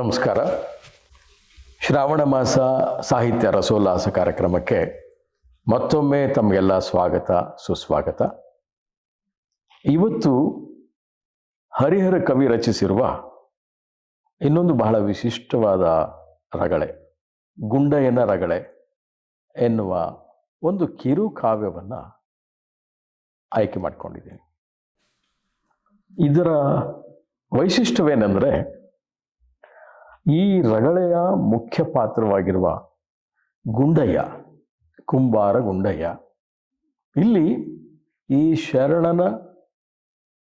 ನಮಸ್ಕಾರ. ಶ್ರಾವಣ ಮಾಸ ಸಾಹಿತ್ಯ ರಸೋಲ್ಲಾಸ ಕಾರ್ಯಕ್ರಮಕ್ಕೆ ಮತ್ತೊಮ್ಮೆ ತಮಗೆಲ್ಲ ಸ್ವಾಗತ, ಸುಸ್ವಾಗತ. ಇವತ್ತು ಹರಿಹರ ಕವಿ ರಚಿಸಿರುವ ಇನ್ನೊಂದು ಬಹಳ ವಿಶಿಷ್ಟವಾದ ರಗಳೆ, ಗುಂಡಯ್ಯನ ರಗಳೆ ಎನ್ನುವ ಒಂದು ಕಿರು ಕಾವ್ಯವನ್ನು ಆಯ್ಕೆ ಮಾಡಿಕೊಂಡಿದ್ದೀನಿ. ಇದರ ವೈಶಿಷ್ಟ್ಯವೇನೆಂದರೆ ಈ ರಗಳೆಯ ಮುಖ್ಯ ಪಾತ್ರವಾಗಿರುವ ಗುಂಡಯ್ಯ, ಕುಂಬಾರ ಗುಂಡಯ್ಯ. ಇಲ್ಲಿ ಈ ಶರಣನ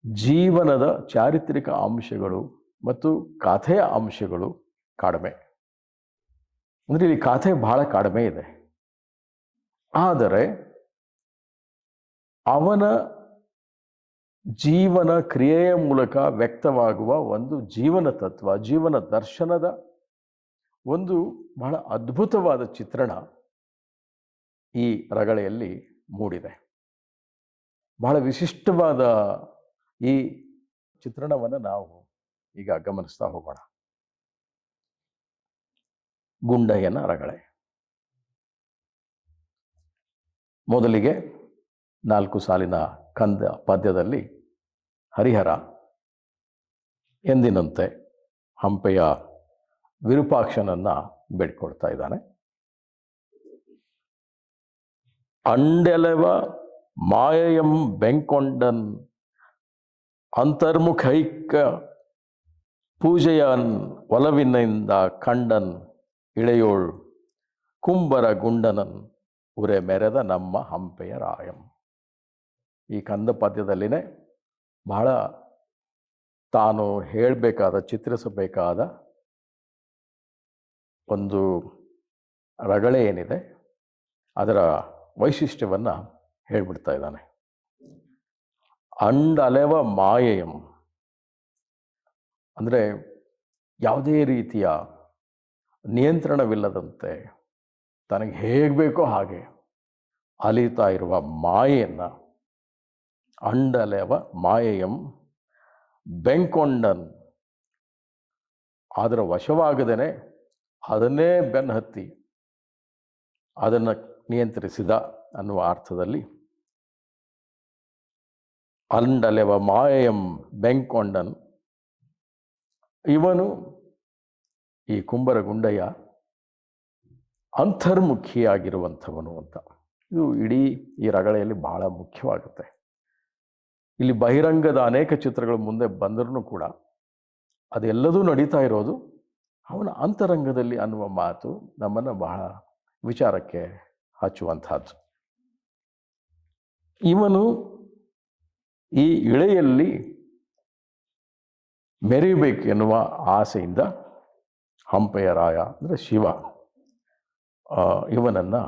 ಜೀವನದ ಚಾರಿತ್ರಿಕ ಅಂಶಗಳು ಮತ್ತು ಕಥೆಯ ಅಂಶಗಳು ಕಡಿಮೆ. ಅಂದರೆ ಇಲ್ಲಿ ಕಥೆ ಬಹಳ ಕಡಿಮೆ ಇದೆ. ಆದರೆ ಅವನ ಜೀವನ ಕ್ರಿಯೆಯ ಮೂಲಕ ವ್ಯಕ್ತವಾಗುವ ಒಂದು ಜೀವನ ತತ್ವ, ಜೀವನ ದರ್ಶನದ ಒಂದು ಬಹಳ ಅದ್ಭುತವಾದ ಚಿತ್ರಣ ಈ ರಗಳೆಯಲ್ಲಿ ಮೂಡಿದೆ. ಬಹಳ ವಿಶಿಷ್ಟವಾದ ಈ ಚಿತ್ರಣವನ್ನು ನಾವು ಈಗ ಗಮನಿಸ್ತಾ ಹೋಗೋಣ. ಗುಂಡಯ್ಯನ ರಗಳೆ. ಮೊದಲಿಗೆ ನಾಲ್ಕು ಸಾಲಿನ ಕಂದ ಪದ್ಯದಲ್ಲಿ ಹರಿಹರ ಎಂದಿನಂತೆ ಹಂಪೆಯ ವಿರೂಪಾಕ್ಷನನ್ನ ಬೇಡ್ಕೊಳ್ತಾ ಇದ್ದಾನೆ. ಅಂಡೆಲವ ಮಾಯಯಂ ಬೆಂಕೊಂಡನ್ ಅಂತರ್ಮುಖೈಕ ಪೂಜೆಯನ್ ಒಲವಿನಿಂದ ಕಂಡನ್ ಇಳೆಯೋಳ್ ಕುಂಬರ ಗುಂಡನನ್ ಉರೆ ಮೆರೆದ ನಮ್ಮ ಹಂಪೆಯ ರಾಯಂ. ಈ ಕಂದ ಪದ್ಯದಲ್ಲಿನೇ ಬಹಳ ತಾನು ಹೇಳಬೇಕಾದ, ಚಿತ್ರಿಸಬೇಕಾದ ಒಂದು ರಗಳೆ ಏನಿದೆ, ಅದರ ವೈಶಿಷ್ಟ್ಯವನ್ನು ಹೇಳ್ಬಿಡ್ತಾ ಇದ್ದಾನೆ. ಅಂಡಲೆವ ಮಾಯೆಯಂ. ಅಂದರೆ ಯಾವುದೇ ರೀತಿಯ ನಿಯಂತ್ರಣವಿಲ್ಲದಂತೆ ತನಗೆ ಹೇಗೆ ಬೇಕೋ ಹಾಗೆ ಅಲಿತಾ ಇರುವ ಮಾಯೆಯನ್ನು ಅಂಡಲೆವ ಮಾಯಂ ಬೆಂಕೊಂಡನ್. ಅದರ ವಶವಾಗದೇನೆ ಅದನ್ನೇ ಬೆನ್ನು ಹತ್ತಿ ಅದನ್ನು ನಿಯಂತ್ರಿಸಿದ ಅನ್ನುವ ಅರ್ಥದಲ್ಲಿ ಅಂಡಲೆವ ಮಾಯಂ ಬೆಂಕೊಂಡನ್. ಇವನು ಈ ಕುಂಬರ ಗುಂಡಯ್ಯ ಅಂತರ್ಮುಖಿಯಾಗಿರುವಂಥವನು ಅಂತ. ಇದು ಇಡೀ ಈ ರಗಳೆಯಲ್ಲಿ ಬಹಳ ಮುಖ್ಯವಾಗುತ್ತೆ. ಇಲ್ಲಿ ಬಹಿರಂಗದ ಅನೇಕ ಚಿತ್ರಗಳು ಮುಂದೆ ಬಂದರೂ ಕೂಡ ಅದೆಲ್ಲದೂ ನಡೀತಾ ಇರೋದು. ಅವನ ಅಂತರಂಗದಲ್ಲಿ ಅನ್ನುವ ಮಾತು ನಮ್ಮನ್ನು ಬಹಳ ವಿಚಾರಕ್ಕೆ ಹಚ್ಚುವಂತಹದ್ದು ಇವನು ಈ ಇಳೆಯಲ್ಲಿ ಮೆರೆಯಬೇಕು ಎನ್ನುವ ಆಸೆಯಿಂದ ಹಂಪೆಯ ರಾಯ ಅಂದರೆ ಶಿವ ಇವನನ್ನು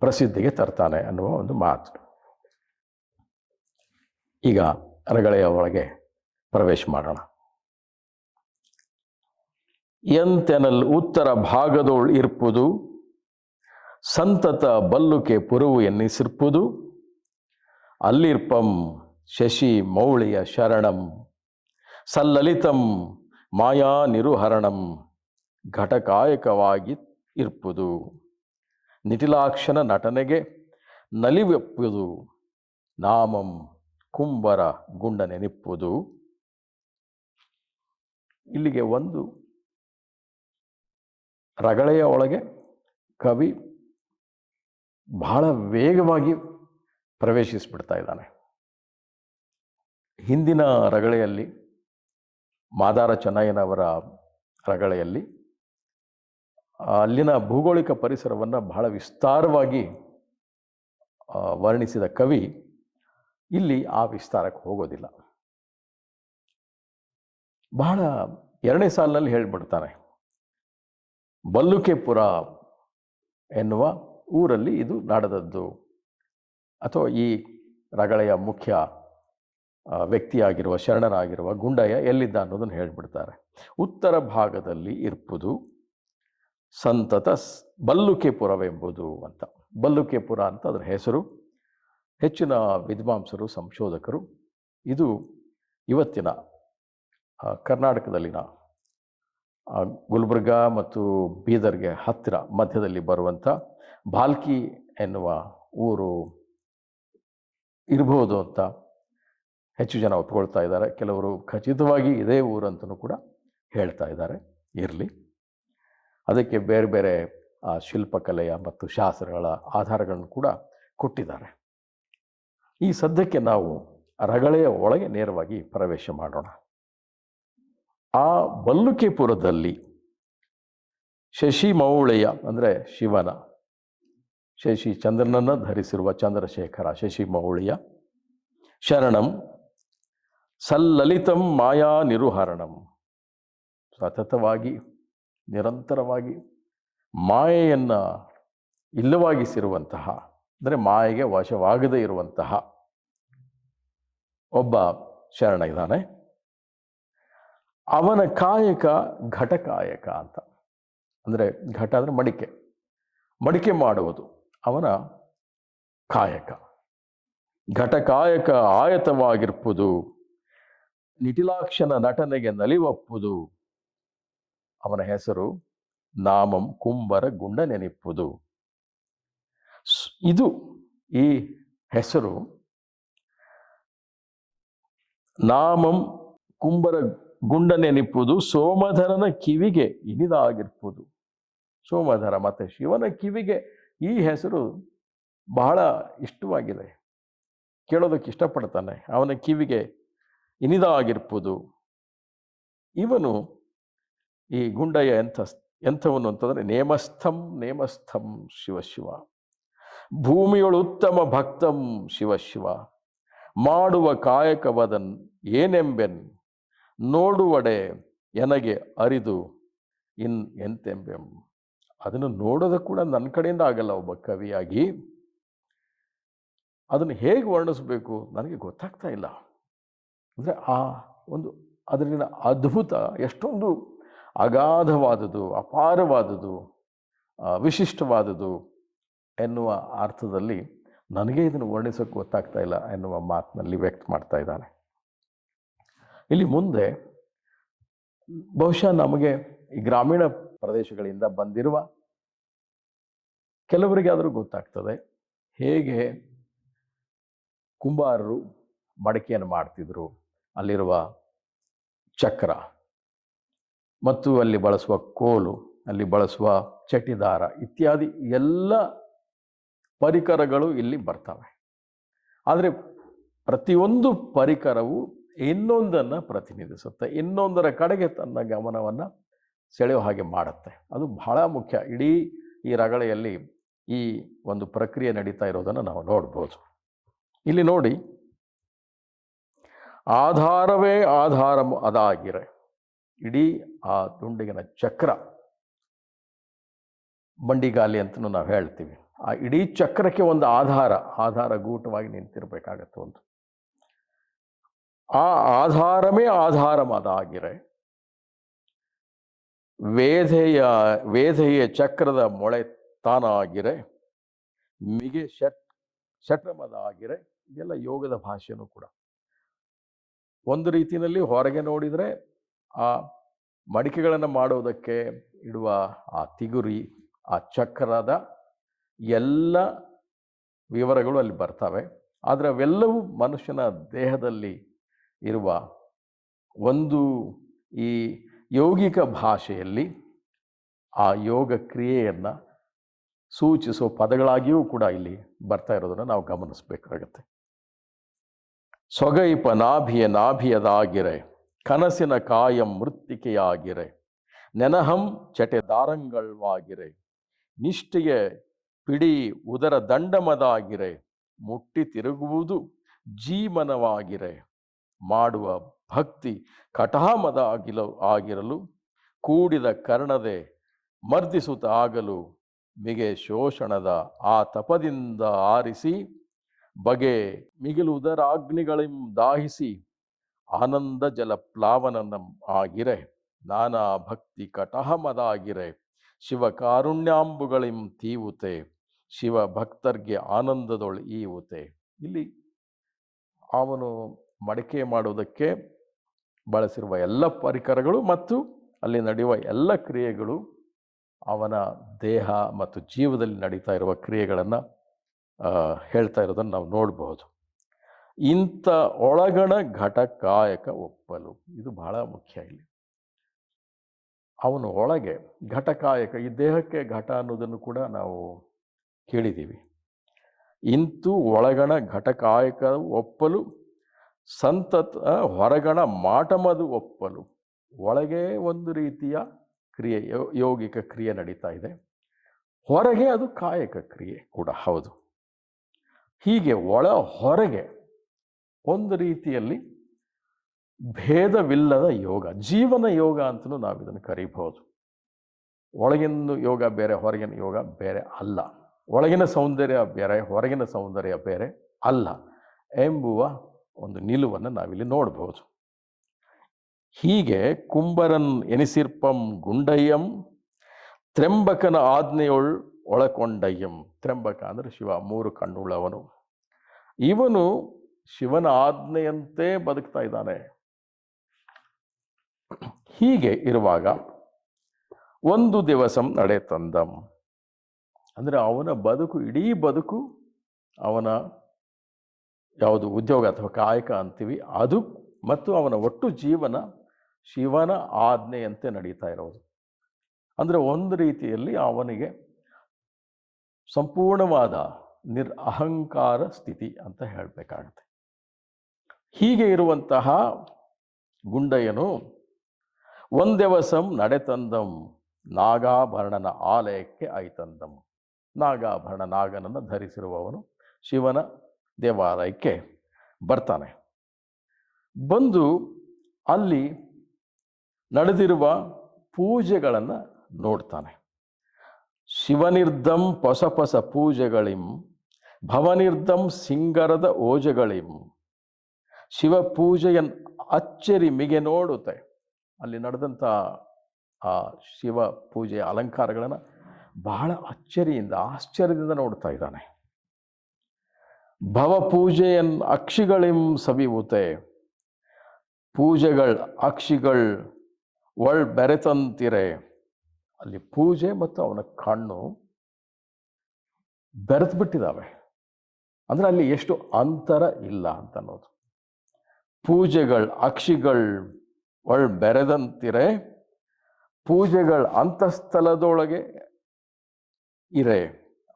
ಪ್ರಸಿದ್ಧಿಗೆ ತರ್ತಾನೆ ಅನ್ನುವ ಒಂದು ಮಾತು. ಈಗ ಅರಗಳೆಯ ಒಳಗೆ ಪ್ರವೇಶ ಮಾಡೋಣ. ಎಂತೆನಲ್ ಉತ್ತರ ಭಾಗದೋಳ್ ಇರ್ಪುದು, ಸಂತತ ಬಲ್ಲುಕೆ ಪುರುವು ಎನ್ನಿಸಿರ್ಪುದು, ಅಲ್ಲಿರ್ಪಂ ಶಶಿ ಮೌಳಿಯ ಶರಣಂ, ಸಲ್ಲಲಿತಂ ಮಾಯಾ ನಿರುಹರಣಂ ಘಟಕಾಯಕವಾಗಿ ಇರ್ಪುದು. ನಿಟಿಲಾಕ್ಷನ ನಟನೆಗೆ ನಲಿವೆಪ್ಪುದು ನಾಮಂ ಕುಂಬರ ಗುಂಡ ನೆನಪುದು ಇಲ್ಲಿಗೆ ಒಂದು ರಗಳೆಯ ಒಳಗೆ ಕವಿ ಬಹಳ ವೇಗವಾಗಿ ಪ್ರವೇಶಿಸಿಬಿಡ್ತಾ ಇದ್ದಾನೆ. ಹಿಂದಿನ ರಗಳೆಯಲ್ಲಿ ಮಾದಾರ ಚೆನ್ನಯ್ಯನವರ ರಗಳೆಯಲ್ಲಿ ಅಲ್ಲಿನ ಭೌಗೋಳಿಕ ಪರಿಸರವನ್ನು ಬಹಳ ವಿಸ್ತಾರವಾಗಿ ವರ್ಣಿಸಿದ ಕವಿ ಇಲ್ಲಿ ಆ ವಿಸ್ತಾರಕ್ಕೆ ಹೋಗೋದಿಲ್ಲ. ಬಹಳ ಎರಡನೇ ಸಾಲಿನಲ್ಲಿ ಹೇಳ್ಬಿಡ್ತಾರೆ. ಬಲ್ಲುಕೆಪುರ ಎನ್ನುವ ಊರಲ್ಲಿ ಇದು ನಡೆದದ್ದು. ಅಥವಾ ಈ ರಗಳೆಯ ಮುಖ್ಯ ವ್ಯಕ್ತಿಯಾಗಿರುವ, ಶರಣರಾಗಿರುವ ಗುಂಡಯ್ಯ ಎಲ್ಲಿದ್ದ ಅನ್ನೋದನ್ನು ಹೇಳ್ಬಿಡ್ತಾರೆ. ಉತ್ತರ ಭಾಗದಲ್ಲಿ ಇರ್ಪುದು ಸಂತತ ಬಲ್ಲುಕೆಪುರವೆಂಬುದು ಅಂತ. ಬಲ್ಲುಕೆಪುರ ಅಂತ ಅದರ ಹೆಸರು. ಹೆಚ್ಚಿನ ವಿದ್ವಾಂಸರು, ಸಂಶೋಧಕರು, ಇದು ಇವತ್ತಿನ ಕರ್ನಾಟಕದಲ್ಲಿನ ಗುಲ್ಬರ್ಗ ಮತ್ತು ಬೀದರ್ಗೆ ಹತ್ತಿರ ಮಧ್ಯದಲ್ಲಿ ಬರುವಂಥ ಭಾಲ್ಕಿ ಎನ್ನುವ ಊರು ಇರಬಹುದು ಅಂತ ಹೆಚ್ಚು ಜನ ಒಪ್ಕೊಳ್ತಾ ಇದ್ದಾರೆ. ಕೆಲವರು ಖಚಿತವಾಗಿ ಇದೇ ಊರು ಅಂತಲೂ ಕೂಡ ಹೇಳ್ತಾ ಇದ್ದಾರೆ. ಇರಲಿ. ಅದಕ್ಕೆ ಬೇರೆ ಬೇರೆ ಶಿಲ್ಪಕಲೆಯ ಮತ್ತು ಶಾಸ್ತ್ರಗಳ ಆಧಾರಗಳನ್ನು ಕೂಡ ಕೊಟ್ಟಿದ್ದಾರೆ. ಈ ಸದ್ಯಕ್ಕೆ ನಾವು ರಗಳೆಯ ಒಳಗೆ ನೇರವಾಗಿ ಪ್ರವೇಶ ಮಾಡೋಣ. ಆ ಬಲ್ಲುಕಿಪುರದಲ್ಲಿ ಶಶಿ ಮೌಳೆಯ, ಅಂದರೆ ಶಿವನ, ಶಶಿ ಚಂದ್ರನನ್ನು ಧರಿಸಿರುವ ಚಂದ್ರಶೇಖರ ಶಶಿ ಮೌಳಿಯ ಶರಣಂ ಸಲ್ಲಲಿತಂ ಮಾಯಾ ನಿರುಹರಣಂ. ಸತತವಾಗಿ, ನಿರಂತರವಾಗಿ ಮಾಯೆಯನ್ನು ಇಲ್ಲವಾಗಿಸಿರುವಂತಹ, ಅಂದರೆ ಮಾಯೆಗೆ ವಶವಾಗದೇ ಇರುವಂತಹ ಒಬ್ಬ ಶರಣ ಇದ್ದಾನೆ ಅವನ ಕಾಯಕ ಘಟಕಾಯಕ ಅಂತ. ಅಂದರೆ ಘಟ ಅಂದರೆ ಮಡಿಕೆ. ಮಡಿಕೆ ಮಾಡುವುದು ಅವನ ಕಾಯಕ. ಘಟಕಾಯಕ ಆಯತವಾಗಿರ್ಪುದು, ನಿಟಿಲಾಕ್ಷನ ನಟನೆಗೆ ನಲಿವಪ್ಪುದು, ಅವನ ಹೆಸರು ನಾಮಂ ಕುಂಬರ ಗುಂಡ ನೆನಪುದು ಇದು ಈ ಹೆಸರು ನಾಮಂ ಕುಂಬರ ಗುಂಡ ನೆನಪುದು ಸೋಮಧರನ ಕಿವಿಗೆ ಇನಿದಾಗಿರ್ಬೋದು ಸೋಮಧರ ಮತ್ತೆ ಶಿವನ ಕಿವಿಗೆ ಈ ಹೆಸರು ಬಹಳ ಇಷ್ಟವಾಗಿದೆ. ಕೇಳೋದಕ್ಕೆ ಇಷ್ಟಪಡ್ತಾನೆ. ಅವನ ಕಿವಿಗೆ ಇನಿದಾಗಿರ್ಬೋದು ಇವನು ಈ ಗುಂಡಯ್ಯ ಎಂಥ ಎಂಥವನು ಅಂತಂದರೆ ನೇಮಸ್ಥಂ ನೇಮಸ್ಥಂ ಶಿವಶಿವ ಶಿವ. ಭೂಮಿಯೊಳು ಉತ್ತಮ ಭಕ್ತಂ ಶಿವಶಿವ ಶಿವ. ಮಾಡುವ ಕಾಯಕವದನ್ ಏನೆಂಬೆನ್? ನೋಡುವಡೆ ಎನಗೆ ಅರಿದು ಇನ್ ಎಂತೆಂಬೆಂ. ಅದನ್ನು ನೋಡೋದು ಕೂಡ ನನ್ನ ಕಡೆಯಿಂದ ಆಗಲ್ಲ ಒಬ್ಬ ಕವಿಯಾಗಿ. ಅದನ್ನು ಹೇಗೆ ವರ್ಣಿಸಬೇಕು ನನಗೆ ಗೊತ್ತಾಗ್ತಾ ಇಲ್ಲ. ಅಂದರೆ ಆ ಒಂದು ಅದರಲ್ಲಿನ ಅದ್ಭುತ, ಎಷ್ಟೊಂದು ಅಗಾಧವಾದುದು ಅಪಾರವಾದುದು ವಿಶಿಷ್ಟವಾದದು ಎನ್ನುವ ಅರ್ಥದಲ್ಲಿ ನನಗೆ ಇದನ್ನು ವರ್ಣಿಸೋಕ್ಕೆ ಗೊತ್ತಾಗ್ತಾ ಇಲ್ಲ ಎನ್ನುವ ಮಾತಿನಲ್ಲಿ ವ್ಯಕ್ತ ಮಾಡ್ತಾ ಇದ್ದಾನೆ. ಇಲ್ಲಿ ಮುಂದೆ ಬಹುಶಃ ನಮಗೆ ಈ ಗ್ರಾಮೀಣ ಪ್ರದೇಶಗಳಿಂದ ಬಂದಿರುವ ಕೆಲವರಿಗೆ ಆದರೂ ಗೊತ್ತಾಗ್ತದೆ ಹೇಗೆ ಕುಂಬಾರರು ಮಡಕೆಯನ್ನು ಮಾಡ್ತಿದ್ರು. ಅಲ್ಲಿರುವ ಚಕ್ರ ಮತ್ತು ಅಲ್ಲಿ ಬಳಸುವ ಕೋಲು, ಅಲ್ಲಿ ಬಳಸುವ ಚಟಿದಾರ ಇತ್ಯಾದಿ ಎಲ್ಲ ಪರಿಕರಗಳು ಇಲ್ಲಿ ಬರ್ತವೆ. ಆದರೆ ಪ್ರತಿಯೊಂದು ಪರಿಕರವು ಇನ್ನೊಂದನ್ನು ಪ್ರತಿನಿಧಿಸುತ್ತೆ. ಇನ್ನೊಂದರ ಕಡೆಗೆ ತನ್ನ ಗಮನವನ್ನು ಸೆಳೆಯೋ ಹಾಗೆ ಮಾಡುತ್ತೆ. ಅದು ಬಹಳ ಮುಖ್ಯ. ಇಡೀ ಈ ರಗಳೆಯಲ್ಲಿ ಈ ಒಂದು ಪ್ರಕ್ರಿಯೆ ನಡೀತಾ ಇರೋದನ್ನು ನಾವು ನೋಡ್ಬೋದು. ಇಲ್ಲಿ ನೋಡಿ, ಆಧಾರವೇ ಆಧಾರ ಅದಾಗಿರೆ. ಇಡೀ ಆ ತುಂಡಿಗಿನ ಚಕ್ರ ಬಂಡಿಗಾಲಿ ಅಂತಲೂ ನಾವು ಹೇಳ್ತೀವಿ. ಆ ಇಡೀ ಚಕ್ರಕ್ಕೆ ಒಂದು ಆಧಾರ ಆಧಾರ ಗೂಟವಾಗಿ ನಿಂತಿರಬೇಕಾಗತ್ತೆ ಒಂದು. ಆ ಆಧಾರವೇ ಆಧಾರ ಅದಾಗಿರೆ ವೇದೆಯ ವೇಧೆಯ ಚಕ್ರದ ಮೊಳೆ ತಾನಾಗಿರೆ. ಮಿಗೆ ಶಟ್, ಶಟ್ರಮದಾಗಿರೆ. ಇದೆಲ್ಲ ಯೋಗದ ಭಾಷೆನೂ ಕೂಡ. ಒಂದು ರೀತಿಯಲ್ಲಿ ಹೊರಗೆ ನೋಡಿದರೆ ಆ ಮಡಿಕೆಗಳನ್ನು ಮಾಡುವುದಕ್ಕೆ ಇಡುವ ಆ ತಿಗುರಿ, ಆ ಚಕ್ರದ ಎಲ್ಲ ವಿವರಗಳು ಅಲ್ಲಿ ಬರ್ತವೆ. ಆದರೆ ಅವೆಲ್ಲವೂ ಮನುಷ್ಯನ ದೇಹದಲ್ಲಿ ಇರುವ ಒಂದು ಈ ಯೌಗಿಕ ಭಾಷೆಯಲ್ಲಿ ಆ ಯೋಗ ಕ್ರಿಯೆಯನ್ನು ಸೂಚಿಸುವ ಪದಗಳಾಗಿಯೂ ಕೂಡ ಇಲ್ಲಿ ಬರ್ತಾ ಇರೋದನ್ನು ನಾವು ಗಮನಿಸಬೇಕಾಗತ್ತೆ. ಸೊಗೈಪ ನಾಭಿಯ ನಾಭಿಯದಾಗಿರೆ, ಕನಸಿನ ಕಾಯಂ ಮೃತ್ತಿಕೆಯಾಗಿರೆ, ನೆನಹಂ ಚಟೆ ದಾರಂಗಳ್ವಾಗಿರೆ, ನಿಷ್ಠೆಯ ಪಿಡಿ ಉದರ ದಂಡಮದಾಗಿರೆ, ಮುಟ್ಟಿ ತಿರುಗುವುದು ಜೀವನವಾಗಿರೆ ಮಾಡುವ ಭಕ್ತಿ ಕಟಾಮದ ಆಗಿರಲು ಕೂಡಿದ ಕರ್ಣದೆ ಮರ್ದಿಸುತ್ತ ಆಗಲು ಮಿಗೆ ಶೋಷಣದ ಆ ತಪದಿಂದ ಆರಿಸಿ, ಬಗೆ ಮಿಗಿಲು ಉದರಾಗ್ನಿಗಳಿಂ ದಾಹಿಸಿ, ಆನಂದ ಜಲ ಪ್ಲಾವನನಂ ಆಗಿರೆ, ನಾನಾ ಭಕ್ತಿ ಕಟಹಮದಾಗಿರೆ ಶಿವ ಕಾರುಣ್ಯಾಂಬುಗಳಿಂ ತೀವುತೆ. ಶಿವ ಭಕ್ತರ್ಗೆ ಆನಂದದೊಳು ಊತೆ ಇಲ್ಲಿ ಅವನು ಮಡಿಕೆ ಮಾಡುವುದಕ್ಕೆ ಬಳಸಿರುವ ಎಲ್ಲ ಪರಿಕರಗಳು ಮತ್ತು ಅಲ್ಲಿ ನಡೆಯುವ ಎಲ್ಲ ಕ್ರಿಯೆಗಳು ಅವನ ದೇಹ ಮತ್ತು ಜೀವದಲ್ಲಿ ನಡೀತಾ ಇರುವ ಕ್ರಿಯೆಗಳನ್ನು ಹೇಳ್ತಾ ಇರೋದನ್ನು ನಾವು ನೋಡಬಹುದು. ಇಂಥ ಒಳಗಣ ಘಟಕಾಯಕ ಒಪ್ಪಲು. ಇದು ಬಹಳ ಮುಖ್ಯ ಇಲ್ಲಿ. ಅವನು ಒಳಗೆ ಘಟಕಾಯಕ, ಈ ದೇಹಕ್ಕೆ ಘಟ ಅನ್ನೋದನ್ನು ಕೂಡ ನಾವು ಕೇಳಿದ್ದೀವಿ. ಇಂತು ಒಳಗಣ ಘಟಕಾಯಕ ಒಪ್ಪಲು, ಸಂತತ ಹೊರಗಣ ಮಾಟಮದು ಒಪ್ಪಲು, ಒಳಗೆ ಒಂದು ರೀತಿಯ ಕ್ರಿಯೆ ಯೋಗಿಕ ಕ್ರಿಯೆ ನಡೀತಾ ಇದೆ. ಹೊರಗೆ ಅದು ಕಾಯಕ ಕ್ರಿಯೆ ಕೂಡ, ಹೌದು. ಹೀಗೆ ಒಳ ಹೊರಗೆ ಒಂದು ರೀತಿಯಲ್ಲಿ ಭೇದವಿಲ್ಲದ ಯೋಗ, ಜೀವನ ಯೋಗ ಅಂತಲೂ ನಾವು ಇದನ್ನು ಕರೀಬಹುದು. ಒಳಗಿನ ಯೋಗ ಬೇರೆ, ಹೊರಗಿನ ಯೋಗ ಬೇರೆ ಅಲ್ಲ. ಒಳಗಿನ ಸೌಂದರ್ಯ ಬೇರೆ, ಹೊರಗಿನ ಸೌಂದರ್ಯ ಬೇರೆ ಅಲ್ಲ ಎಂಬುವ ಒಂದು ನಿಲುವನ್ನು ನಾವಿಲ್ಲಿ ನೋಡಬಹುದು ಹೀಗೆ ಕುಂಬರನ್ ಎನಿಸಿರ್ಪಂ ಗುಂಡಯ್ಯಂ ತ್ರೆಂಬಕನ ಆಜ್ಞೆಯೊಳ್ ಒಳಕೊಂಡಯ್ಯಂ. ತ್ರೆಂಬಕ ಅಂದರೆ ಶಿವ, ಮೂರು ಕಣ್ಣುಳ್ಳವನು. ಇವನು ಶಿವನ ಆಜ್ಞೆಯಂತೆ ಬದುಕ್ತಾ ಇದ್ದಾನೆ. ಹೀಗೆ ಇರುವಾಗ ಒಂದು ದಿವಸ ನಡೆ ತಂದಂ. ಅಂದರೆ ಅವನ ಬದುಕು, ಇಡೀ ಬದುಕು ಅವನ ಯಾವುದು ಉದ್ಯೋಗ ಅಥವಾ ಕಾಯಕ ಅಂತೀವಿ. ಅದು ಮತ್ತು ಅವನ ಒಟ್ಟು ಜೀವನ ಶಿವನ ಆಜ್ಞೆಯಂತೆ ನಡೀತಾ ಇರೋದು. ಅಂದರೆ ಒಂದು ರೀತಿಯಲ್ಲಿ ಅವನಿಗೆ ಸಂಪೂರ್ಣವಾದ ನಿರ್ ಅಹಂಕಾರ ಸ್ಥಿತಿ ಅಂತ ಹೇಳಬೇಕಾಗುತ್ತೆ. ಹೀಗೆ ಇರುವಂತಹ ಗುಂಡಯ್ಯನು ಒಂದೆವಸಂ ನಡೆತಂದಂ ನಾಗಾಭರಣನ ಆಲಯಕ್ಕೆ ಆಯ್ತಂದಂ ನಾಗಾಭರಣ ನಾಗನನ್ನು ಧರಿಸಿರುವವನು ಶಿವನ ದೇವಾಲಯಕ್ಕೆ ಬರ್ತಾನೆ. ಬಂದು ಅಲ್ಲಿ ನಡೆದಿರುವ ಪೂಜೆಗಳನ್ನು ನೋಡ್ತಾನೆ. ಶಿವನಿರ್ಧಂ ಪೊಸ ಪೊಸ ಪೂಜೆಗಳಿಂ, ಭವನಿರ್ಧಂ ಸಿಂಗರದ ಓಜಗಳಿಂ, ಶಿವ ಪೂಜೆಯನ್ನು ಅಚ್ಚರಿ ಮಿಗೆ ನೋಡುತ್ತೆ. ಅಲ್ಲಿ ನಡೆದಂಥ ಆ ಶಿವ ಪೂಜೆಯ ಅಲಂಕಾರಗಳನ್ನು ಬಹಳ ಅಚ್ಚರಿಯಿಂದ, ಆಶ್ಚರ್ಯದಿಂದ ನೋಡ್ತಾ ಇದ್ದಾನೆ. ಭವ ಪೂಜೆಯನ್ ಅಕ್ಷಿಗಳಿಂ ಸವಿವುತೆ. ಪೂಜೆಗಳು ಅಕ್ಷಿಗಳು ಒಳ್ ಬೆರೆತಂತಿರೆ. ಅಲ್ಲಿ ಪೂಜೆ ಮತ್ತು ಅವನ ಕಣ್ಣು ಬೆರೆತು ಬಿಟ್ಟಿದ್ದಾವೆ ಅಂದರೆ ಅಲ್ಲಿ ಎಷ್ಟು ಅಂತರ ಇಲ್ಲ ಅಂತ ಅನ್ನೋದು ಪೂಜೆಗಳು ಅಕ್ಷಿಗಳು ಒಳ್ ಬೆರೆದಂತಿರೆ. ಪೂಜೆಗಳ ಅಂತಸ್ಥಲದೊಳಗೆ ಇರೆ.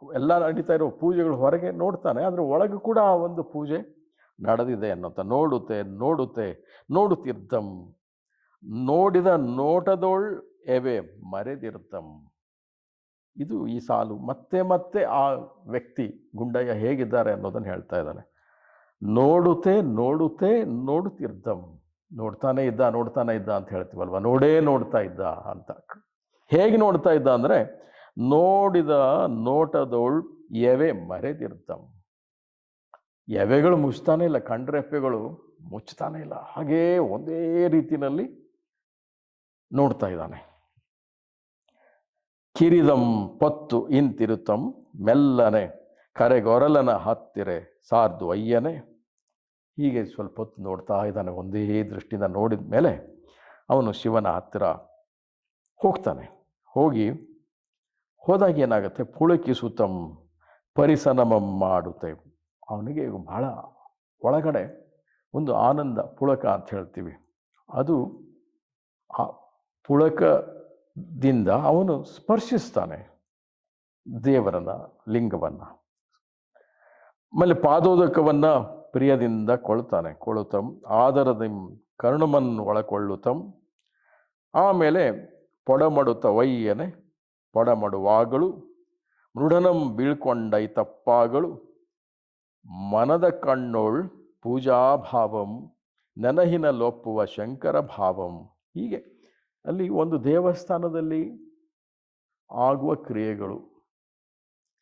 ಎಲ್ಲ ನಡೀತಾ ಇರೋ ಪೂಜೆಗಳು ಹೊರಗೆ ನೋಡ್ತಾನೆ, ಆದರೆ ಒಳಗೆ ಕೂಡ ಆ ಒಂದು ಪೂಜೆ ನಡೆದಿದೆ ಅನ್ನೋಂಥ ನೋಡುತ್ತೆ ನೋಡುತ್ತೆ, ನೋಡುತ್ತಿರ್ತಂ. ನೋಡಿದ ನೋಟದೋಳ್ ಎವೆ ಮರೆದಿರ್ತಂ ಇದು ಈ ಸಾಲು. ಮತ್ತೆ ಮತ್ತೆ ಆ ವ್ಯಕ್ತಿ ಗುಂಡಯ್ಯ ಹೇಗಿದ್ದಾರೆ ಅನ್ನೋದನ್ನು ಹೇಳ್ತಾ ಇದ್ದಾನೆ. ನೋಡುತ್ತೆ ನೋಡುತ್ತೆ ನೋಡುತ್ತಿರ್ದಂ ನೋಡ್ತಾನೆ ಇದ್ದ ನೋಡ್ತಾನೆ ಇದ್ದ ಅಂತ ಹೇಳ್ತೀವಲ್ವ? ನೋಡೇ ನೋಡ್ತಾ ಇದ್ದ ಅಂತ. ಹೇಗೆ ನೋಡ್ತಾ ಇದ್ದ ಅಂದರೆ ನೋಡಿದ ನೋಟದೊಳ್ ಎವೆ ಮರೆದಿರ್ತಂ ಎವೆಗಳು ಮುಚ್ತಾನೆ ಇಲ್ಲ ಕಂಡ್ರೆಪ್ಪೆಗಳು ಮುಚ್ತಾನೆ ಇಲ್ಲ. ಹಾಗೇ ಒಂದೇ ರೀತಿಯಲ್ಲಿ ನೋಡ್ತಾ ಇದ್ದಾನೆ. ಕಿರಿದಂ ಪತ್ತು ಇಂತಿರುತ್ತಂ, ಮೆಲ್ಲನೆ ಕರೆಗೊರಲನ ಹತ್ತಿರೆ ಸಾರ್ದು ಅಯ್ಯನೆ. ಹೀಗೆ ಸ್ವಲ್ಪ ಹೊತ್ತು ನೋಡ್ತಾ ಇದ್ದಾನೆ, ಒಂದೇ ದೃಷ್ಟಿಯಿಂದ ನೋಡಿದ ಮೇಲೆ ಅವನು ಶಿವನ ಹತ್ತಿರ ಹೋಗ್ತಾನೆ. ಹೋಗಿ ಹೋದಾಗ ಏನಾಗುತ್ತೆ? ಪುಳಕಿ ಸುತ್ತಮ್ ಪರಿಸನಮ ಮಾಡುತ್ತೆ. ಅವನಿಗೆ ಬಹಳ ಒಳಗಡೆ ಒಂದು ಆನಂದ, ಪುಳಕ ಅಂತ ಹೇಳ್ತೀವಿ. ಅದು ಆ ಪುಳಕದಿಂದ ಅವನು ಸ್ಪರ್ಶಿಸ್ತಾನೆ ದೇವರನ್ನು, ಲಿಂಗವನ್ನು. ಆಮೇಲೆ ಪಾದೋದಕವನ್ನು ಪ್ರಿಯದಿಂದ ಕೊಳ್ತಾನೆ. ಕೊಳುತ್ತಂ ಆದರದ ಕರ್ಣಮನ್ನು ಒಳಕೊಳ್ಳುತ್ತಂ ಆಮೇಲೆ ಪೊಡಮಡುತ್ತ ವಯ್ಯನೆ ಪೊಡಮಡುವಾಗಳು, ಮೃಡನಂ ಬೀಳ್ಕೊಂಡೈ ತಪ್ಪಾಗಳು ಮನದ ಕಣ್ಣೋಳ್ ಪೂಜಾಭಾವಂ, ನೆನಹಿನ ಲೋಪುವ ಶಂಕರ ಭಾವಂ ಹೀಗೆ ಅಲ್ಲಿ ಒಂದು ದೇವಸ್ಥಾನದಲ್ಲಿ ಆಗುವ ಕ್ರಿಯೆಗಳು.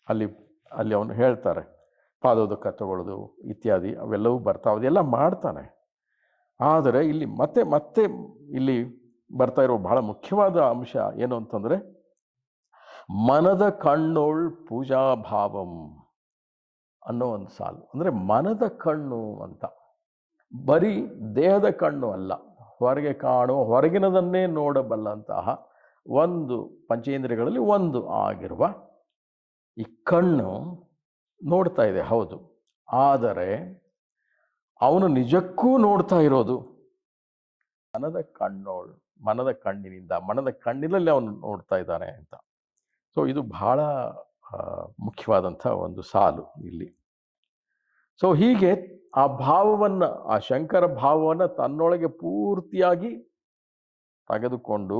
ಅಲ್ಲಿ ಅಲ್ಲಿ ಅವನು ಹೇಳ್ತಾರೆ, ಪಾದೋದಕ ತಗೊಳ್ಳೋದು ಇತ್ಯಾದಿ ಅವೆಲ್ಲವೂ ಬರ್ತಾವೆ, ಅದೆಲ್ಲ ಮಾಡ್ತಾನೆ. ಆದರೆ ಇಲ್ಲಿ ಮತ್ತೆ ಮತ್ತೆ ಇಲ್ಲಿ ಬರ್ತಾ ಇರೋ ಬಹಳ ಮುಖ್ಯವಾದ ಅಂಶ ಏನು ಅಂತಂದರೆ ಮನದ ಕಣ್ಣೋಳ್ ಪೂಜಾಭಾವಂ ಅನ್ನೋ ಒಂದು ಸಾಲು. ಅಂದರೆ ಮನದ ಕಣ್ಣು ಅಂತ. ಬರೀ ದೇಹದ ಕಣ್ಣು ಅಲ್ಲ. ಹೊರಗೆ ಕಾಣುವ, ಹೊರಗಿನದನ್ನೇ ನೋಡಬಲ್ಲಂತಹ ಒಂದು ಪಂಚೇಂದ್ರಿಯಗಳಲ್ಲಿ ಒಂದು ಆಗಿರುವ ಈ ಕಣ್ಣು ನೋಡ್ತಾ ಇದೆ. ಹೌದು. ಆದರೆ ಅವನು ನಿಜಕ್ಕೂ ನೋಡ್ತಾ ಇರೋದು. ಮನದ ಕಣ್ಣೋಳು, ಮನದ ಕಣ್ಣಿನಿಂದ, ಮನದ ಕಣ್ಣಿನಲ್ಲಿ ಅವನು ನೋಡ್ತಾ ಇದ್ದಾನೆ ಅಂತ. ಸೊ, ಇದು ಬಹಳ ಮುಖ್ಯವಾದಂಥ ಒಂದು ಸಾಲು ಇಲ್ಲಿ. ಸೊ, ಹೀಗೆ ಆ ಭಾವವನ್ನು, ಆ ಶಂಕರ ಭಾವವನ್ನು ತನ್ನೊಳಗೆ ಪೂರ್ತಿಯಾಗಿ ತೆಗೆದುಕೊಂಡು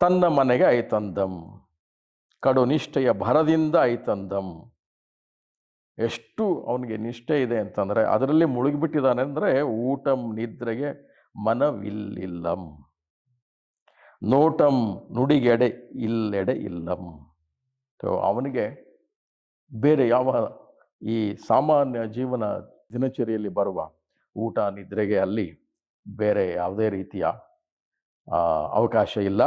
ತನ್ನ ಮನೆಗೆ ಐತಂದಂ, ಕಡು ನಿಷ್ಠೆಯ ಭರದಿಂದ ಐತಂದಂ, ಎಷ್ಟು ಅವನಿಗೆ ನಿಷ್ಠೆ ಇದೆ ಅಂತಂದರೆ, ಅದರಲ್ಲಿ ಮುಳುಗಿಬಿಟ್ಟಿದ್ದಾನೆ ಅಂದರೆ ಊಟಂ ನಿದ್ರೆಗೆ ಮನವಿಲ್ಲಿಲ್ಲಂ. ನೋಟಂ ನುಡಿಗೆಡೆ ಇಲ್ಲೆಡೆ ಇಲ್ಲಂ. ಸೊ ಅವನಿಗೆ ಬೇರೆ ಯಾವ ಈ ಸಾಮಾನ್ಯ ಜೀವನ ದಿನಚರಿಯಲ್ಲಿ ಬರುವ ಊಟ ನಿದ್ರೆಗೆ ಅಲ್ಲಿ ಬೇರೆ ಯಾವುದೇ ರೀತಿಯ ಅವಕಾಶ ಇಲ್ಲ.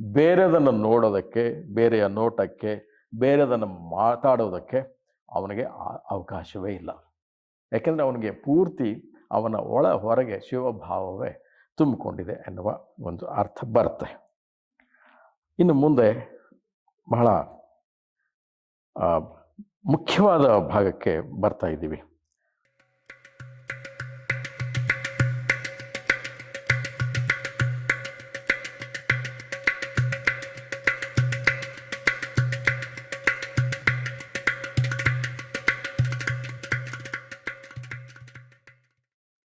ಬೇರೆದನ್ನು ನೋಡೋದಕ್ಕೆ, ಬೇರೆಯ ನೋಟಕ್ಕೆ, ಬೇರೆದನ್ನು ಮಾತಾಡೋದಕ್ಕೆ ಅವನಿಗೆ ಅವಕಾಶವೇ ಇಲ್ಲ. ಯಾಕೆಂದರೆ ಅವನಿಗೆ ಪೂರ್ತಿ ಅವನ ಒಳ ಹೊರಗೆ ಶಿವಭಾವವೇ ತುಂಬಿಕೊಂಡಿದೆ ಎನ್ನುವ ಒಂದು ಅರ್ಥ ಬರುತ್ತೆ. ಇನ್ನು ಮುಂದೆ ಬಹಳ ಮುಖ್ಯವಾದ ಭಾಗಕ್ಕೆ ಬರ್ತಾ ಇದ್ದೀವಿ.